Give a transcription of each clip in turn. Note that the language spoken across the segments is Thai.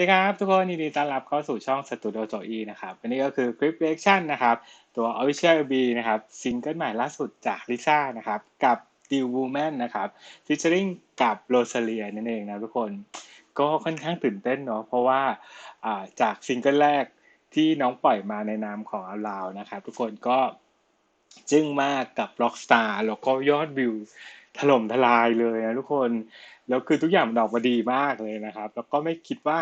ดีครับทุกคนยินดีต้อนรับเข้าสู่ช่อง Studio j o e นะครับอันนี้ก็คือคลิปเ e คชั่นนะครับ ตัว Official B นะครับซิงเกิลใหม่ล่าสุดจากลิซ่านะครับกับ d e Woman นะครับ featuring กับ Rosalia นั่นเองนะทุกคน ก็ค่อนข้างตื่นเต้นเนาะเพราะว่าจากซิงเกิลแรกที่น้องปล่อยมาในนามของอลาวนะครับทุกคนก็จึ้งมากกับ Rockstar แล้วก็ยอดวิวถล่มทลายเลยนะทุกคน แล้วคือทุกอย่างมันออกมาดีมากเลยนะครับ แล้วก็ไม่คิดว่า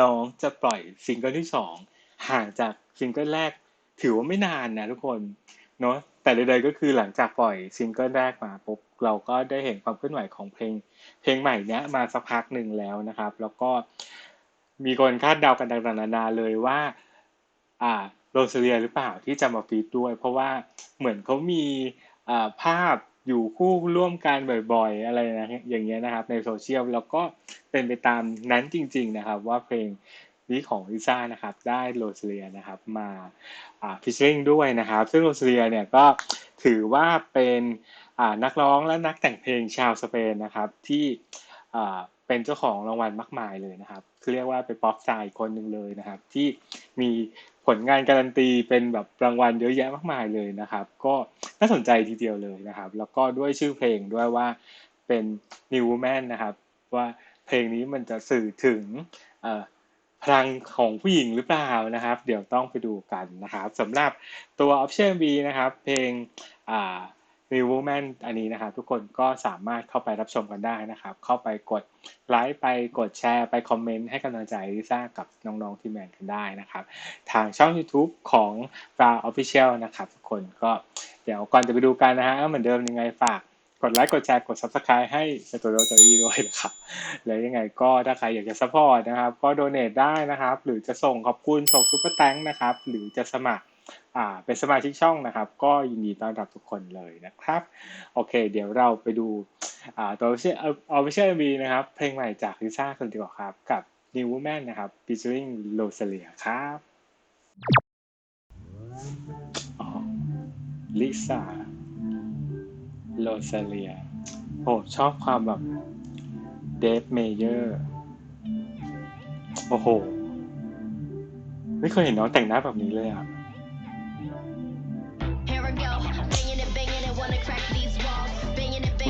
น้องจะปล่อยซิงเกิลที่สองห่างจากซิงเกิลแรก ถือว่าไม่นานนะทุกคนเนาะแต่ใดๆก็คือหลังจากปล่อยซิงเกิลแรกมาปุ๊บเราก็ได้เห็นความเคลื่อนไหวของเพลง เพลงใหม่เนี้ยมาสักพักหนึ่งแล้วนะครับ แล้วก็มีคนคาดเดากันต่างๆนานาเลยว่า อ่าโรสเลียหรือเปล่าที่จะมาฟีดด้วย เพราะว่าเหมือนเขามีภาพ อยู่คู่ร่วมกันบ่อยๆ อะไรนะอย่างเงี้ยนะครับในโซเชียลแล้วก็เป็นไปตามนั้นจริง ๆนะครับ ว่าเพลงนี้ของลิซ่านะครับได้โรสเลียนะครับมาอ่าพิชชิ่งด้วยนะครับ ซึ่งโรสเลียเนี่ยก็ถือว่าเป็นนักร้องและนักแต่งเพลงชาวสเปนนะครับที่เป็นเจ้าของรางวัลมากมายเลยนะครับคือเรียกว่าเป็นป๊อปสตาร์อีกคนหนึ่งเลยนะครับ ที่มี ผลงานการันตีเป็นแบบรางวัลเยอะแยะมากมายเลยนะครับ ก็น่าสนใจทีเดียวเลยนะครับ แล้วก็ด้วยชื่อเพลงด้วยว่าเป็น New Woman นะครับ ว่าเพลงนี้มันจะสื่อถึงพลังของผู้หญิงหรือเปล่านะครับ เดี๋ยวต้องไปดูกันนะครับสำหรับตัว Option B นะครับ เพลงอ่า New Woman อันนี้นะครับทุกคนก็สามารถเข้าไปรับชมกันได้นะครับ เข้าไปกดไลค์ไปกดแชร์ ไปคอมเมนต์ให้กำลังใจลิซ่ากับน้องๆที่แมนกันได้นะครับ ทางช่อง YouTube ของ f a r Official นะครับ ทุกคนก็เดี๋ยวก่อนจะไปดูกันนะฮะเหมือนเดิมยังไงฝากกดไลค์กดแชร์กด Subscribe ให้สตูดิโอจอยด้วยนะครับแล้วยังไงก็ถ้าใครอยากจะซัพพอร์ตนะครับ ก็โดเน a ได้นะครับ หรือจะส่งขอบคุณส่งซุปเปอร์แตงนะครับ หรือจะสมัคร เป็นสมาชิกช่องนะครับ ก็ยินดีต้อนรับทุกคนเลยนะครับ โอเค เดี๋ยวเราไปดูอ่าตัวเชื่อเอาไม่เชื่อมีนะครับ เพลงใหม่จากลิซ่าคนดีกว่าครับ กับ New Woman นะครับ featuring Rosalia ครับลิซ่าโรซาเลียโอ้ชอบความแบบเดฟเมเยอร์โอ้โห ไม่เคยเห็นน้องแต่งหน้าแบบนี้เลยอะ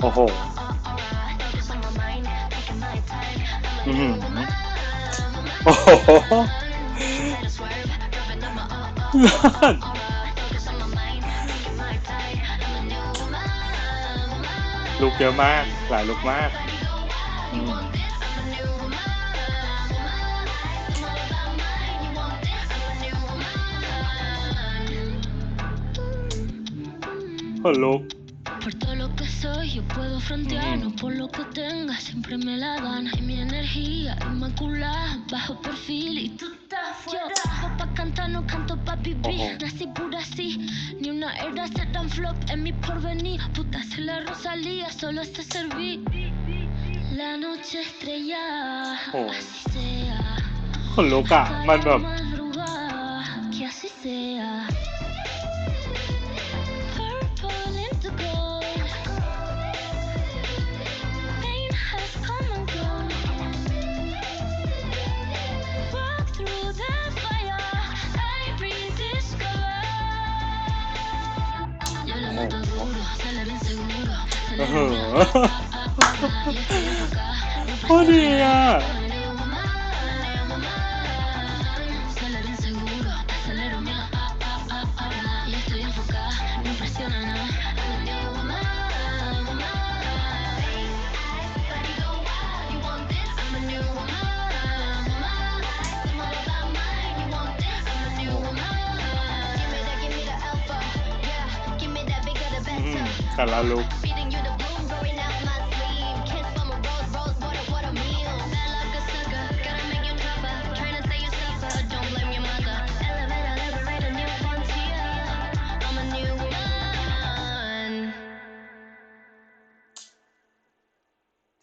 โอ้โหอืมโอ้โหลุกเยอะมาก หลายลุกมากคนลุก soy, yo puedo frontearnos por lo que tenga, siempre me la dan. Y mi energía inmaculada, bajo perfil y tú estás fuera. Yo pa' cantar, no canto pa' vivir. Nací pura así, ni una era ser tan flop en mi porvenir. Puta, se la Rosalía, solo se serví. La noche estrella, así sea. Loca, madrugada, que así sea. โคตรดีอะแต่ละลุก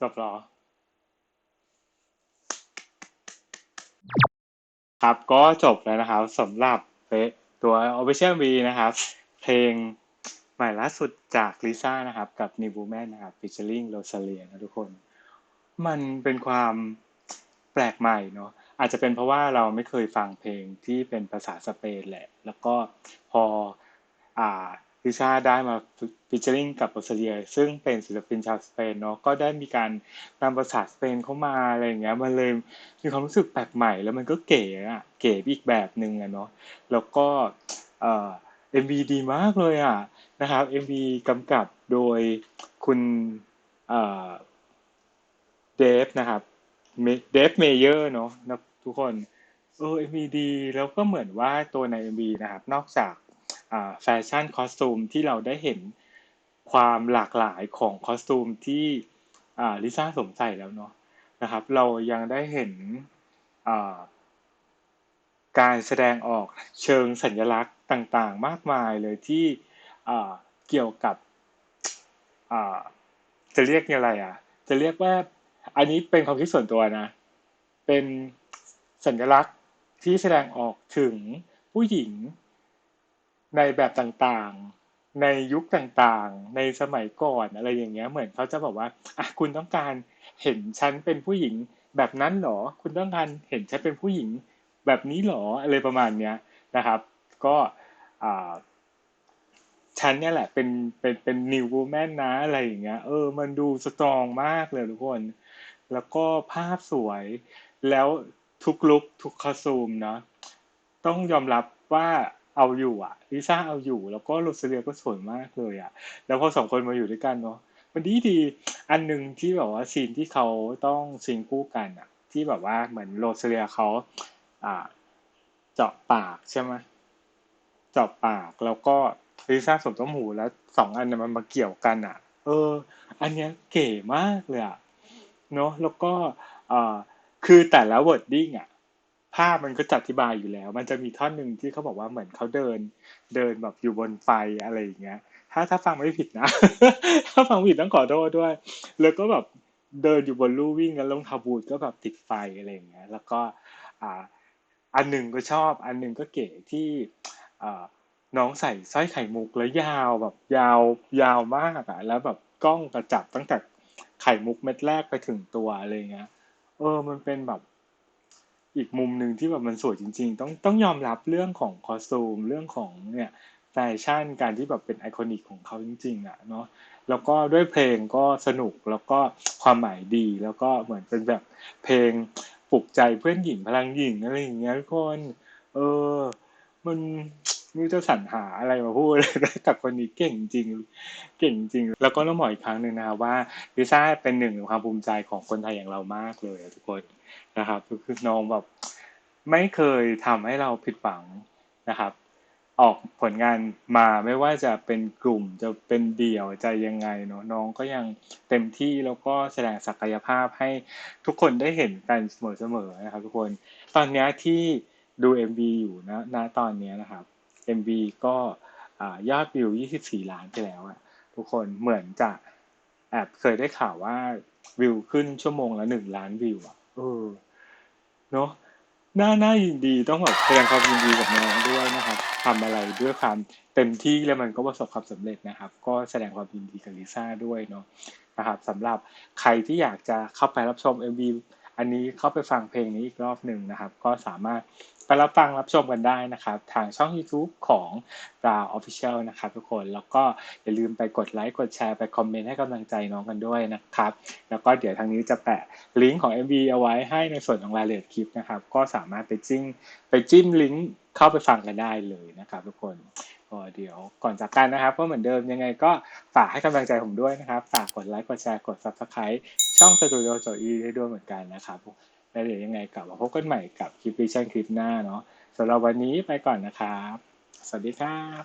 จบหรอ ครับก็จบแล้วนะครับสำหรับตัว Official V นะครับ เพลงใหม่ล่าสุดจากลิซ่านะครับ กับ New Woman นะครับ featuring Rosalia นะทุกคน มันเป็นความแปลกใหม่เนาะอาจจะเป็นเพราะว่าเราไม่เคยฟังเพลงที่เป็นภาษาสเปนแหละ แล้วก็พออ่า ลิซ่าได้มาฟิชเชอริงกับโรซเลีย ซึ่งเป็นศิลปินชาวสเปนเนาะก็ได้มีการนำภาษาสเปนเข้ามาอะไรอย่างเงี้ยมันเลยมีความรู้สึกแปลกใหม่ แล้วมันก็เก๋อะเก๋อีกแบบหนึ่งอะเนาะแล้วก็เอ่อ MV ดีมากเลยอะนะครับ MV กำกับโดยคุณเอ่อเดฟนะครับเดฟเมเยอร์เนาะนะทุกคนเออ MV ดีแล้วก็เหมือนว่าตัวใน MV นะครับนอกจาก แฟชั่นคอสตูมที่เราได้เห็นความหลากหลายของคอสตูมที่ลิซ่าสวมใส่แล้วเนาะนะครับ เรายังได้เห็นการแสดงออกเชิงสัญลักษณ์ต่างๆ มากมายเลยที่เกี่ยวกับจะเรียกยังไงอะ จะเรียกว่าอันนี้เป็นความคิดส่วนตัวนะ เป็นสัญลักษณ์ที่แสดงออกถึงผู้หญิง ในแบบต่างๆ ในยุคต่างๆ ในสมัยก่อนอะไรอย่างเงี้ย เหมือนเขาจะบอกว่าอะคุณต้องการเห็นฉันเป็นผู้หญิงแบบนั้นหรอ คุณต้องการเห็นฉันเป็นผู้หญิงแบบนี้หรออะไรประมาณเนี้ยนะครับ ก็ฉันเนี่ยแหละเป็นเป็นเป็นนิววูแมนนะอะไรอย่างเงี้ย เออ มันดูสตรองมากเลยทุกคน แล้วก็ภาพสวย แล้วทุกลุกทุกคอสูมเนาะต้องยอมรับว่า เอาอยู่อะลิซ่าเอาอยู่ แล้วก็โรสเลียก็สวยมากเลยอะ แล้วพอสองคนมาอยู่ด้วยกันเนาะมันดีดีอันหนึ่งที่แบบว่าซีนที่เขาต้องซิงคู่กันอะ ที่แบบว่าเหมือนโรสเลียเขาอ่าเจาะปากใช่ไหมเจาะปากแล้วก็ลิซ่าสวมต้มหูแล้วสองอันมันมาเกี่ยวกันอะ เออ อันเนี้ยเก๋มากเลยอะเนาะแล้วก็อ่าคือแต่ละวอร์ดดิ้งอะ ภาพมันก็จัดอธิบายอยู่แล้ว มันจะมีท่อนหนึ่งที่เขาบอกว่าเหมือนเขาเดิน เดินแบบอยู่บนไฟอะไรอย่างเงี้ย ถ้าถ้าฟังไม่ผิดนะ ถ้าฟังผิดต้องขอโทษด้วย แล้วก็แบบเดินอยู่บนลู่วิ่งแล้วรองทาบูทก็แบบติดไฟอะไรอย่างเงี้ย แล้วก็อ่าอันหนึ่งก็ชอบ อันหนึ่งก็เก๋ที่อ่าน้องใส่สร้อยไข่มุกแล้วยาวแบบยาวยาวมากอะแล้วแบบกล้องกระจับตั้งแต่ไข่มุกเม็ดแรกไปถึงตัวอะไรเงี้ย เออ มันเป็นแบบ อีกมุมหนึ่งที่แบบมันสวยจริง ๆ ต้องต้องยอมรับเรื่องของคอสตูมเรื่องของเนี่ยแฟชั่นการที่แบบเป็นไอคอนิกของเขาจริง ๆอะเนาะแล้วก็ด้วยเพลงก็สนุกแล้วก็ความหมายดี แล้วก็เหมือนเป็นแบบเพลงปลุกใจเพื่อนหญิงพลังหญิงอะไรอย่างเงี้ยทุกคน เออ มันไม่จะสรรหาอะไรมาพูดเลยแต่คนนี้เก่งจริง เก่งจริง แล้วก็ต้องบอกอีกครั้งหนึ่งนะว่าลิซ่าเป็นหนึ่งในความภูมิใจของคนไทยอย่างเรามากเลยทุกคน นะครับคือน้องแบบไม่เคยทำให้เราผิดหวังนะครับ ออกผลงานมาไม่ว่าจะเป็นกลุ่มจะเป็นเดี่ยวจะยังไงเนาะน้องก็ยังเต็มที่แล้วก็แสดงศักยภาพให้ทุกคนได้เห็นกันเสมอๆนะครับ ทุกคนตอนนี้ที่ดู MV อยู่นะณตอนนี้นะครับ MV ก็ยอดวิว 24 ล้านไปแล้วอะทุกคนเหมือนจะแอบเคยได้ข่าวว่าวิวขึ้นชั่วโมงละ 1 ล้านวิวอะ เออเนาะน่าน่ายินดีต้องแบบแสดงความยินดีกับน้องด้วยนะครับทำอะไรด้วยความเต็มที่แล้วมันก็ประสบความสำเร็จนะครับ ก็แสดงความยินดีกับลิซ่าด้วยเนาะนะครับสำหรับใครที่อยากจะเข้าไปรับชม MV อันนี้เข้าไปฟังเพลงนี้อีกรอบหนึ่งนะครับ ก็สามารถ ไปรับฟังรับชมกันได้นะครับ ทางช่อง YouTube ของดาออฟฟิเชียลนะครับทุกคนแล้วก็อย่าลืมไปกดไลค์กดแชร์ไปคอมเมนต์ให้กำลังใจน้องกันด้วยนะครับ แล้วก็เดี๋ยวทางนี้จะแปะลิงก์ของ MV เอาไว้ให้ในส่วนของรายละเอียดคลิปนะครับ ก็สามารถไปจิ้มไปจิ้มลิงก์เข้าไปฟังกันได้เลยนะครับ ทุกคนก็เดี๋ยวก่อนจากกันนะครับก็เหมือนเดิมยังไงก็ฝากให้กำลังใจผมด้วยนะครับ ฝากกดไลค์กดแชร์กด subscribe ช่องสตูดิโอโจอีได้ด้วยเหมือนกันนะครับ แล้วเดี๋ยวยังไงกลับมาพบกันใหม่กับคลิปวิชั่นคลิปหน้าเนาะสำหรับวันนี้ไปก่อนนะครับ สวัสดีครับ